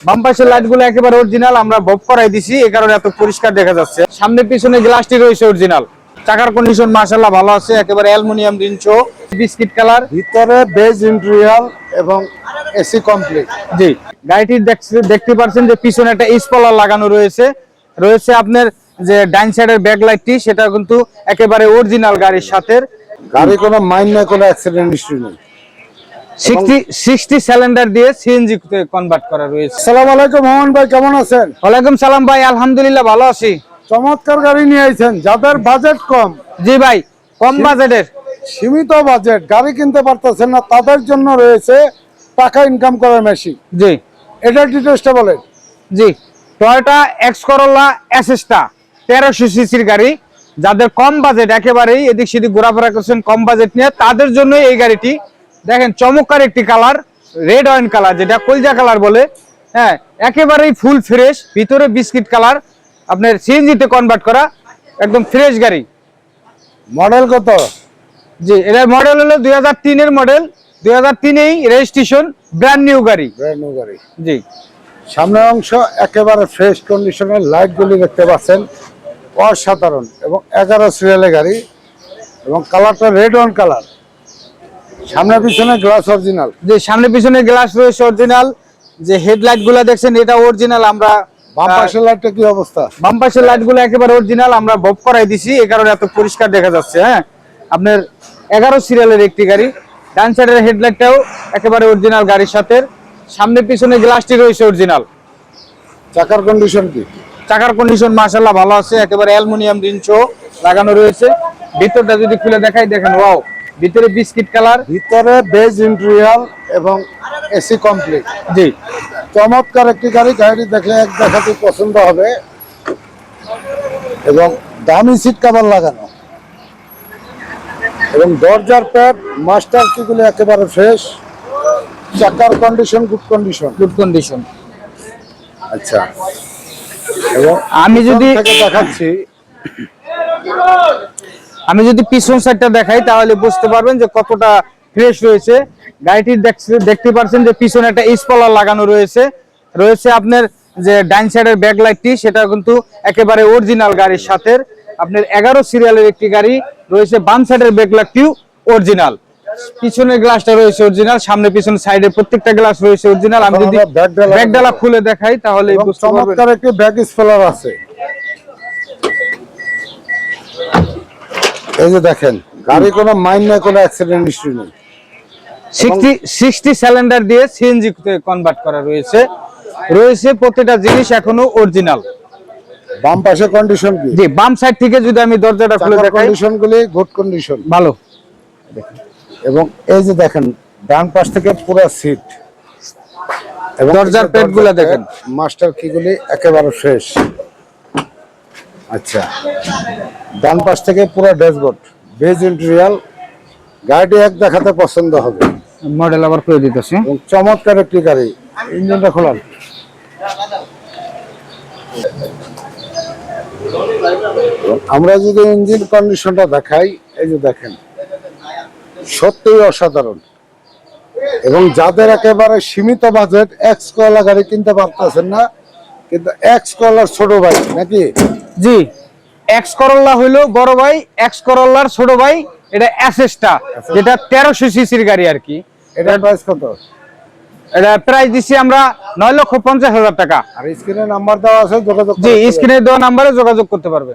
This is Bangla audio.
বাম পাশের লাইটগুলো একেবারে অরিজিনাল আমরা বব করাই দিছি এই কারণে এত পরিষ্কার দেখা যাচ্ছে। সামনে পিছনে গ্লাসটি রয়েছে অরিজিনাল চাকার কন্ডিশন মাশাআল্লাহ ভালো আছে একেবারে অ্যালুমিনিয়াম রিনচো বিস্কিট কালার ভিতরে বেজ ইন্টেরিয়াল এবং এসি কমপ্লিট জি। গাড়িটি দেখতে পাচ্ছেন যে পিছনে একটা স্পলার লাগানো রয়েছে। রয়েছে আপনার যে ডাইন সাইডের ব্যাক লাইটটি সেটা কিন্তু একেবারে অরিজিনাল গাড়ির সাথে গাড়ি কোনো মাইন না কোনো অ্যাক্সিডেন্ট হিস্ট্রি নেই। সিক্সটি সিক্সটি সিলিন্ডার দিয়ে সিএনজি কনভার্ট করা রয়েছে। আসসালামু আলাইকুম মোহন ভাই কেমন আছেন? ওয়ালাইকুম সালাম ভাই আলহামদুলিল্লাহ ভালো আছি। চমৎকার গাড়ি নিয়ে আইছেন যাদের বাজেট কম। জি ভাই কম বাজেটের সীমিত বাজেট গাড়ি কিনতে পারতেছেন না তাদের জন্য রয়েছে টাকা ইনকাম করার মেশিন জি। এটার ডিটেলসটা বলেন। জি টয়োটা এক্স করোলা এসএসটা তেরোশো সিসির গাড়ি। যাদের কম বাজেট একেবারেই এদিক সেদিক ঘোরাফেরা করছেন কম বাজেট নিয়ে তাদের জন্য এই গাড়িটি দেখেন চমৎকার একটি কালার রেড অয়েন কালার যেটা কলজা কালার বলে। হ্যাঁ একেবারেই ফুল ফ্রেশ ভিতরে বিস্কিট কালার আপনার সিএনজিতে কনভার্ট করা একদম ফ্রেশ গাড়ি। মডেল কত? জি এটা মডেল হলো দুই হাজার তিনের মডেল দুই হাজার তিনেই রেজিস্ট্রেশন ব্র্যান্ড নিউ গাড়ি। ব্র্যান্ড নিউ গাড়ি। জি। সামনের অংশ একেবারে ফ্রেশ কন্ডিশনের লাইটগুলি দেখতে পাচ্ছেন। অসাধারণ এবং এগারো সিরিয়ালের গাড়ি এবং কালারটা রেড অন কালার সামনে পিছনে গ্লাস অরিজিনাল যে সামনে পিছনে গ্লাস রয়েছে অরিজিনাল যে হেডলাইটগুলা দেখছেন এটা অরিজিনাল আমরা বাম আহ, পাশের লাইটটা কি অবস্থা? বাম পাশের লাইটগুলো একেবারে অরিজিনাল আমরা বব করাই দিছি এই কারণে এত পরিষ্কার দেখা যাচ্ছে হ্যাঁ? আপনার এগারো সিরিয়ালের একটি গাড়ি ডান সাইডের হেডলাইটটাও একেবারে অরিজিনাল গাড়ির সাথে। সামনে পিছনে গ্লাসটি রয়েছে অরিজিনাল চাকার কন্ডিশন কি? চাকার কন্ডিশন মাশাআল্লাহ ভালো আছে একেবারে অ্যালুমিনিয়াম রিনচো লাগানো রয়েছে। ভিতরটা যদি খুলে দেখাই দেখেন ওয়াও ভিতরে বিস্কিট কালার। ভিতরে বেজ ইন্টেরিয়াল এবং এসি কমপ্লিট। জি। চমৎকার একটি গাড়ি গাড়ি দেখলে এক দেখাতে পছন্দ হবে। এবং দামি সিট কাভার লাগানো। এবং দরজার প্যাড মাস্টার কিগুলো একেবারে ফ্রেশ চাকার condition good condition good condition আচ্ছা। এবং আমি যদি দেখাচ্ছি। আমি যদি পিছন সাইডটা দেখাই তাহলে বুঝতে পারবেন যে কতটা ফ্রেশ রয়েছে। গাড়িটি দেখতে পাচ্ছেন যে পিছনে একটা স্পলার লাগানো রয়েছে। রয়েছে আপনার যে ডাইন সাইডের ব্যাক লাইটটি সেটা কিন্তু একেবারে অরিজিনাল গাড়ির সাথে। আপনার এগারো সিরিয়ালের একটি গাড়ি রয়েছে বাম সাইডের ব্যাক লাইটটিও অরিজিনাল পিছনের গ্লাসটা রয়েছে অরিজিনাল সামনে পিছনে সাইডে প্রত্যেকটা গ্লাস রয়েছে অরিজিনাল আমি যদি আমরা ডালা- খুলে দেখাই তাহলে এবং বুঝতে পারবেন। চমৎকার একটি ব্যাক স্পলার আছে। এই যে দেখেন গাড়ি কোনো মাইন না কোনো অ্যাক্সিডেন্ট হিস্ট্রি নেই। সিক্সটি সিক্সটি সিলিন্ডার দিয়ে সিএনজি কনভার্ট করা রয়েছে। রয়েছে প্রত্যেকটা জিনিস এখনও অরিজিনাল বাম পাশে কন্ডিশন কি? জি বাম সাইড থেকে যদি আমি দরজাটা খুলে দেখাই। কন্ডিশন গুলি গুড কন্ডিশন ভালো। এবং এই যে দেখেন ডান পাশ থেকে পুরো সিট দরজার যে দেখেন। মাস্টার কিগুলি একেবারে ফ্রেশ আচ্ছা। ডান পাশ থেকে পুরো ড্যাশবোর্ড বেজ ইন্টেরিয়াল গাড়িটি এক দেখাতে পছন্দ হবে। মডেল আবার করে দিতেছি? চমৎকার একটি গাড়ি। ইঞ্জিনটা খোলান। আমরা যদি ইঞ্জিন কন্ডিশনটা দেখাই এই যে দেখেন সত্যিই অসাধারণ। এবং যাদের একেবারে সীমিত বাজেট এক্স কয়লা গাড়ি কিনতে পারতেছেন না কিন্তু এক্স কয়লার ছোট ভাই নাকি? জি। এক্স করল্লা হইল বড় ভাই এক্স করল্লার ছোট ভাই এটা অ্যাসেসটা যেটা তেরোশো সিসির গাড়ি আর কি। এটা প্রাইস কত? এটা প্রাইস দিছি আমরা নয় লক্ষ পঞ্চাশ হাজার টাকা। আর স্ক্রিনে নাম্বার দেওয়া আছে যোগাযোগ জি স্ক্রিনে দেওয়া নাম্বারে যোগাযোগ করতে পারবে।